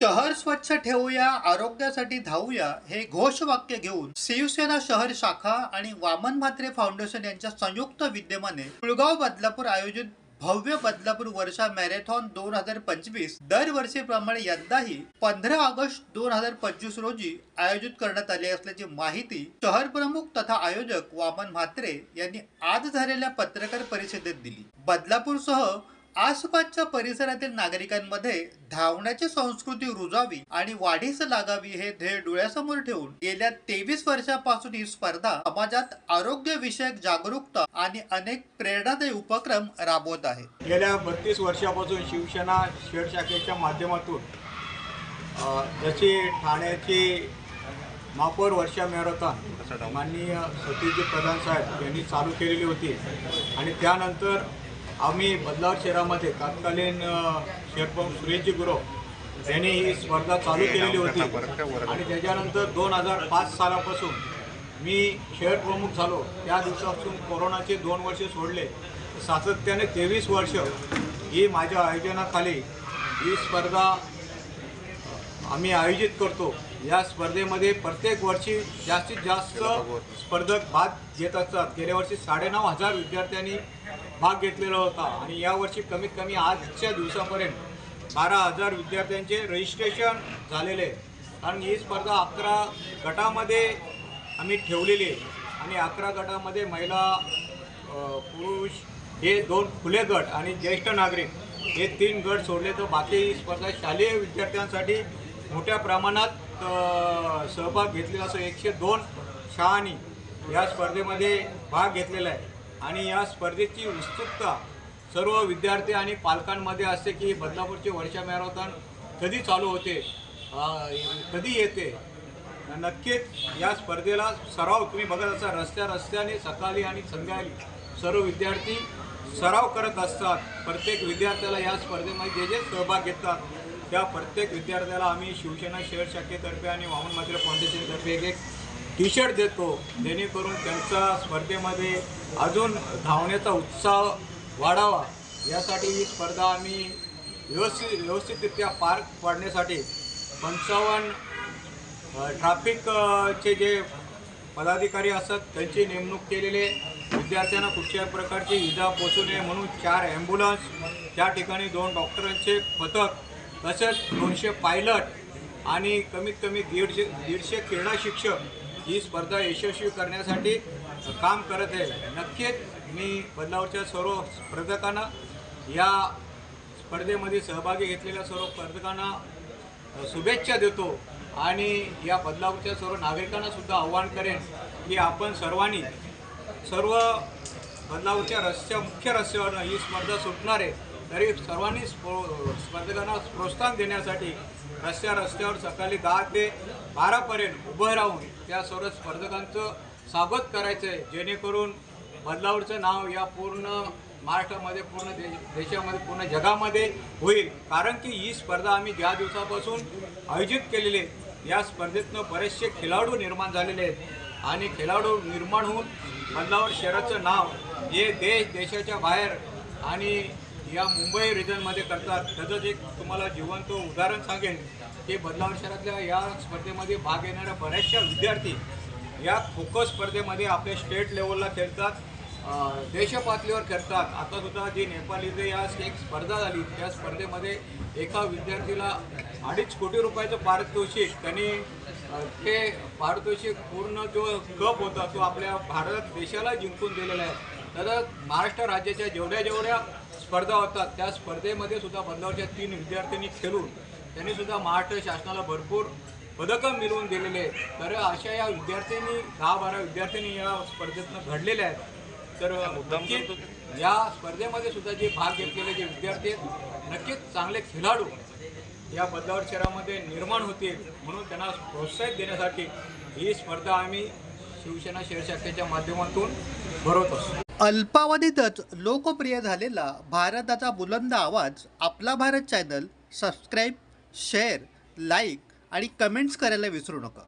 शहर स्वच्छ ठेवूया आरोग्यासाठी धावूया हे घोषवाक्य घेऊन शिवसेना शहर शाखा आणि वामन म्हात्रे फाउंडेशन यांच्या संयुक्त विद्यमाने तुळगाव बदलापूर आयोजित भव्य बदलापूर वर्षा मॅरेथॉन दोन हजार पंचवीस दरवर्षीप्रमाणे यंदाही पंधरा ऑगस्ट दोन हजार पंचवीस रोजी आयोजित करण्यात आली असल्याची माहिती शहर प्रमुख तथा आयोजक वामन म्हात्रे यांनी आज झालेल्या पत्रकार परिषदेत दिली. बदलापूरसह आसपासच्या परिसरातील नागरिकांमध्ये धावण्याची संस्कृती रुजावी आणि वाढीस लागावी हे ध्येय डोळ्यासमोर ठेवून गेल्या तेवीस वर्षापासून ही स्पर्धा समाजात आरोग्य विषयक जागरूकता आणि अनेक प्रेरणादायी उपक्रम राबवत आहे. गेल्या बत्तीस वर्षापासून शिवसेना शहर शाखेच्या माध्यमातून जशी ठाण्याची महापौर वर्षा मॅरेथॉन माननीय सतीजी प्रधान साहेब यांनी चालू केलेली होती आणि त्यानंतर आम्ही बदलाव शहरामध्ये तत्कालीन अ, शहरप्रमुख सुरेशजी गुरव यांनी ही स्पर्धा चालू केलेली होती. आणि त्याच्यानंतर दोन हजार पाच सालापासून मी शहर प्रमुख झालो. त्या दिवसापासून कोरोनाचे दोन वर्ष सोडले. सातत्याने तेवीस वर्ष ही माझ्या आयोजनाखाली ही स्पर्धा आम्ही आयोजित करतो. या स्पर्धेमध्ये प्रत्येक वर्षी जास्तीत जास्त स्पर्धक भाग घेत असतात. गेल्या वर्षी साडेनऊ हजार विद्यार्थ्यांनी भाग घेतलेला होता आणि यावर्षी कमीत कमी आजच्या दिवसापर्यंत बारा हजार विद्यार्थ्यांचे रजिस्ट्रेशन झालेले आहे. कारण ही स्पर्धा अकरा गटामध्ये आम्ही ठेवलेली आहे. आणि अकरा गटामध्ये महिला पुरुष हे दोन खुले गट आणि ज्येष्ठ नागरिक हे तीन गट सोडले. तर बाकी स्पर्धा शालेय विद्यार्थ्यांसाठी मोठ्या प्रमाणात सहभाग घेतलेला असं एकशे दोन शहानी या स्पर्धेमध्ये भाग घेतलेला आहे. आणि या स्पर्धेची उत्सुकता सर्व विद्यार्थी आणि पालकांमध्ये असते की बदलापूरचे वर्षा मॅरेथॉन कधी चालू होते कधी येते. नक्कीच या स्पर्धेला सराव तुम्ही बघत असा रस्त्या रस्त्याने सकाळी आणि संध्याकाळी सर्व विद्यार्थी सराव करत असतात. प्रत्येक विद्यार्थ्याला या स्पर्धेमध्ये जे जे सहभाग घेतात त्या प्रत्येक विद्यार्थ्याला आम्ही शिवसेना शहर शाखेतर्फे आणि वामन मात्र फाउंडेशनतर्फे एक एक टी शर्ट देतो. जेणेकरून त्यांचा स्पर्धेमध्ये अजून धावण्याचा उत्साह वाढावा. यासाठी ही स्पर्धा आम्ही व्यवस्थित व्यवस्थितरित्या पार पाडण्यासाठी पंचावन्न ट्राफिकचे जे पदाधिकारी असतात त्यांची नेमणूक केलेले विद्यार्थ्यांना कुठल्याही प्रकारची इजा पोचू नये म्हणून चार ॲम्ब्युलन्स त्या ठिकाणी दोन डॉक्टरांचे पथक तसंच दोनशे पायलट आणि कमीत कमी दीडशे दीडशे क्रीडा शिक्षक ही स्पर्धा यशस्वी करण्यासाठी काम करत आहे नक्कीच मी बदलावरच्या सर्व स्पर्धकांना या स्पर्धेमध्ये सहभागी घेतलेल्या सर्व स्पर्धकांना शुभेच्छा देतो आणि या बदलावरच्या सर्व नागरिकांनासुद्धा आवाहन आव्हान करेन की आपण सर्वांनी सर्व बदलावच्या रस्त्या मुख्य रस्त्यावर ही स्पर्धा सुटणार आहे. तरी सर्वांनी स्पो- स्पर्धकांना प्रोत्साहन देण्यासाठी रस्त्या रस्त्यावर सकाळी दहा ते बारापर्यंत उभं राहून त्या सर्व स्पर्धकांचं स्वागत करायचं आहे जेणेकरून बदलावरचं नाव या पूर्ण महाराष्ट्रामध्ये पूर्ण देश देशामध्ये पूर्ण जगामध्ये होईल. कारण की ही स्पर्धा आम्ही ज्या दिवसापासून आयोजित केलेली आहे या स्पर्धेतनं बरेचसे खेळाडू निर्माण झालेले आहेत. आणि खेळाडू निर्माण होऊन बदलावर शहराचं नाव हे देश देशाच्या बाहेर आणि या मुंबई रिजनमध्ये करतात. त्याचंच एक तुम्हाला जिवंत उदाहरण सांगेन. की बदलावर शहरातल्या या स्पर्धेमध्ये भाग घेणाऱ्या बऱ्याचशा विद्यार्थी या खो खो स्पर्धेमध्ये आपल्या स्टेट लेवलला खेळतात. देशपातळीवर खेळतात. आता सुद्धा जी नेपाळीचे या एक स्पर्धा झाली त्या स्पर्धेमध्ये एका विद्यार्थीला अडीच कोटी रुपयाचं पारितोषिक त्यांनी ते पारितोषिक पूर्ण जो कप होता तो आपल्या भारत देशाला जिंकून दिलेला आहे. तर महाराष्ट्र राज्याच्या जेवढ्या जेवढ्या स्पर्धा होतात त्या स्पर्धेमध्ये सुद्धा बदलावच्या तीन विद्यार्थ्यांनी खेळून त्यांनी सुद्धा महाराष्ट्र शासनाला भरपूर पदकं मिळवून दिलेले आहेत. तर अशा या विद्यार्थ्यांनी दहा बारा विद्यार्थ्यांनी या स्पर्धेतनं घडलेल्या आहेत. तर नक्कीच या स्पर्धेमध्ये सुद्धा जे भाग घेतलेले जे विद्यार्थी आहेत नक्कीच चांगले खेळाडू या बदलावर शहरामध्ये निर्माण होतील म्हणून त्यांना प्रोत्साहित देण्यासाठी ही स्पर्धा आम्ही शिवसेना शेअर शाखेच्या माध्यमातून भरवत असतो. अल्पावधीतच लोकप्रिय झालेला भारताचा बुलंद आवाज आपला Bharat channel subscribe share like आणि कमेंट्स करायला विसरू नका.